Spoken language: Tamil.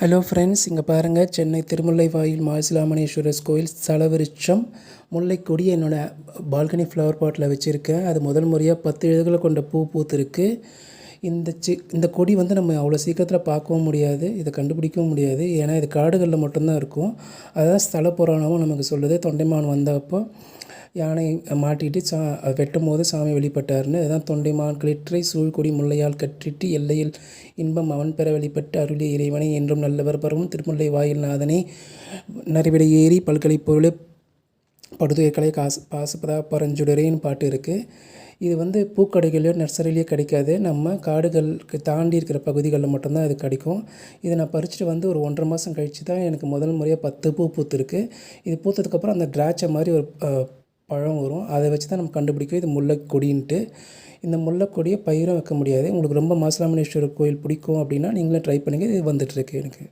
ஹலோ ஃப்ரெண்ட்ஸ் இங்கே பாருங்கள் சென்னை திருமுல்லை வாயில் மாசிலாமணேஸ்வரர் கோயில் சலவரிச்சம். முல்லைக்கொடி என்னோடய பால்கனி ஃப்ளவர் பாட்டில் வச்சுருக்கேன். அது முதல் முறையாக பத்து இதழ்களை கொண்ட பூ பூத்துருக்கு. இந்த சி இந்த கொடி வந்து நம்ம அவ்வளோ சீக்கிரத்தில் பார்க்கவும் முடியாது. இதை கண்டுபிடிக்கவும் முடியாது. ஏன்னா இது காடுகளில் மட்டும்தான் இருக்கும். அதுதான் ஸ்தல புராணமும் நமக்கு சொல்லுது. தொண்டைமான் வந்தப்போ யானை மாட்டிட்டு சா வெட்டும் போது சாமி வெளிப்பட்டார்னு அதுதான் தொண்டைமான் கிளிற்றை சூழ்கொடி முல்லையால் கற்றிட்டு எல்லையில் இன்பம் அவன் பெற வெளிப்பட்டு அருளிய இறைவனை என்றும் நல்லவர் பருவம் திருமுல்லை வாயில் நாதனை. நறுவிடை ஏறி பல்கலை பொருளை படுதுயர்களை காசு பாசுபதா பரஞ்சுடரேன்னு பாட்டு இருக்குது இது வந்து பூக்கடைகளிலோ நர்சரிலேயோ கிடைக்காது. நம்ம காடுகளுக்கு தாண்டி இருக்கிற பகுதிகளில் மட்டும்தான் இது கிடைக்கும். இதை நான் பறிச்சுட்டு வந்து ஒரு ஒன்றரை மாதம் கழித்து தான் எனக்கு முதல் முறையாக பத்து பூ பூத்துருக்கு. இது பூத்ததுக்கப்புறம் அந்த திராட்சை மாதிரி ஒரு பழம் வரும். அதை வச்சு தான் நம்ம கண்டுபிடிக்கும் இது முல்லைக்கொடின்ட்டு. இந்த முல்லைக்கொடியை பயிரும் வைக்க முடியாது. உங்களுக்கு ரொம்ப மாசிலாமணேஸ்வரர் கோயில் பிடிக்கும் அப்படின்னா நீங்களும் ட்ரை பண்ணுங்கள் இது வந்துட்டுருக்கு எனக்கு.